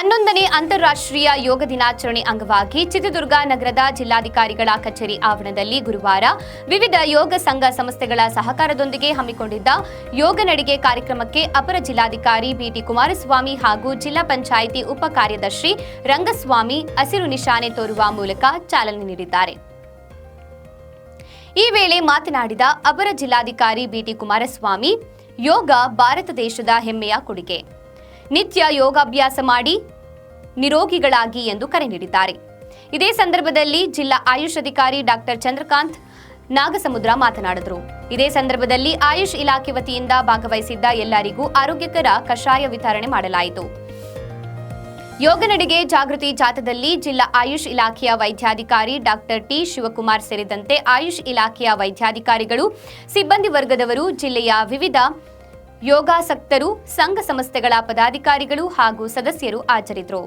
ಅಂತಾರಾಷ್ಟ್ರೀಯ ಯೋಗ ದಿನಾಚರಣೆ ಅಂಗವಾಗಿ ಚಿತ್ರದುರ್ಗ ನಗರದ ಜಿಲ್ಲಾಧಿಕಾರಿಗಳ ಕಚೇರಿ ಆವರಣದಲ್ಲಿ ಗುರುವಾರ ವಿವಿಧ ಯೋಗ ಸಂಘ ಸಂಸ್ಥೆಗಳ ಸಹಕಾರದೊಂದಿಗೆ ಹಮ್ಮಿಕೊಂಡಿದ್ದ ಯೋಗ ನಡಿಗೆ ಕಾರ್ಯಕ್ರಮಕ್ಕೆ ಅಪರ ಜಿಲ್ಲಾಧಿಕಾರಿ ಬಿಟಿ ಕುಮಾರಸ್ವಾಮಿ ಹಾಗೂ ಜಿಲ್ಲಾ ಪಂಚಾಯಿತಿ ಉಪ ಕಾರ್ಯದರ್ಶಿ ರಂಗಸ್ವಾಮಿ ಹಸಿರು ನಿಶಾನೆ ತೋರುವ ಮೂಲಕ ಚಾಲನೆ ನೀಡಿದ್ದಾರೆ. ಈ ವೇಳೆ ಮಾತನಾಡಿದ ಅಪರ ಜಿಲ್ಲಾಧಿಕಾರಿ ಬಿಟಿ ಕುಮಾರಸ್ವಾಮಿ, ಯೋಗ ಭಾರತ ದೇಶದ ಹೆಮ್ಮೆಯ ಕೊಡುಗೆ. ನಿತ್ಯ ಯೋಗಾಭ್ಯಾಸ ಮಾಡಿ ನಿರೋಗಿಗಳಾಗಿ ಎಂದು ಕರೆ ನೀಡಿದ್ದಾರೆ. ಇದೇ ಸಂದರ್ಭದಲ್ಲಿ ಜಿಲ್ಲಾ ಆಯುಷ್ ಅಧಿಕಾರಿ ಡಾಕ್ಟರ್ ಚಂದ್ರಕಾಂತ್ ನಾಗಸಮುದ್ರ ಮಾತನಾಡಿದರು. ಇದೇ ಸಂದರ್ಭದಲ್ಲಿ ಆಯುಷ್ ಇಲಾಖೆ ವತಿಯಿಂದ ಭಾಗವಹಿಸಿದ್ದ ಎಲ್ಲರಿಗೂ ಆರೋಗ್ಯಕರ ಕಷಾಯ ವಿತರಣೆ ಮಾಡಲಾಯಿತು. ಯೋಗ ನಡಿಗೆ ಜಾಗೃತಿ ಜಾಥಾದಲ್ಲಿ ಜಿಲ್ಲಾ ಆಯುಷ್ ಇಲಾಖೆಯ ವೈದ್ಯಾಧಿಕಾರಿ ಡಾಕ್ಟರ್ ಟಿ. ಶಿವಕುಮಾರ್ ಸೇರಿದಂತೆ ಆಯುಷ್ ಇಲಾಖೆಯ ವೈದ್ಯಾಧಿಕಾರಿಗಳು, ಸಿಬ್ಬಂದಿ ವರ್ಗದವರು, ಜಿಲ್ಲೆಯ ವಿವಿಧ ಯೋಗಾಸಕ್ತರು ಸಂಘ ಸಂಸ್ಥೆಗಳ ಪದಾಧಿಕಾರಿಗಳು ಹಾಗೂ ಸದಸ್ಯರು ಹಾಜರಿದ್ದರು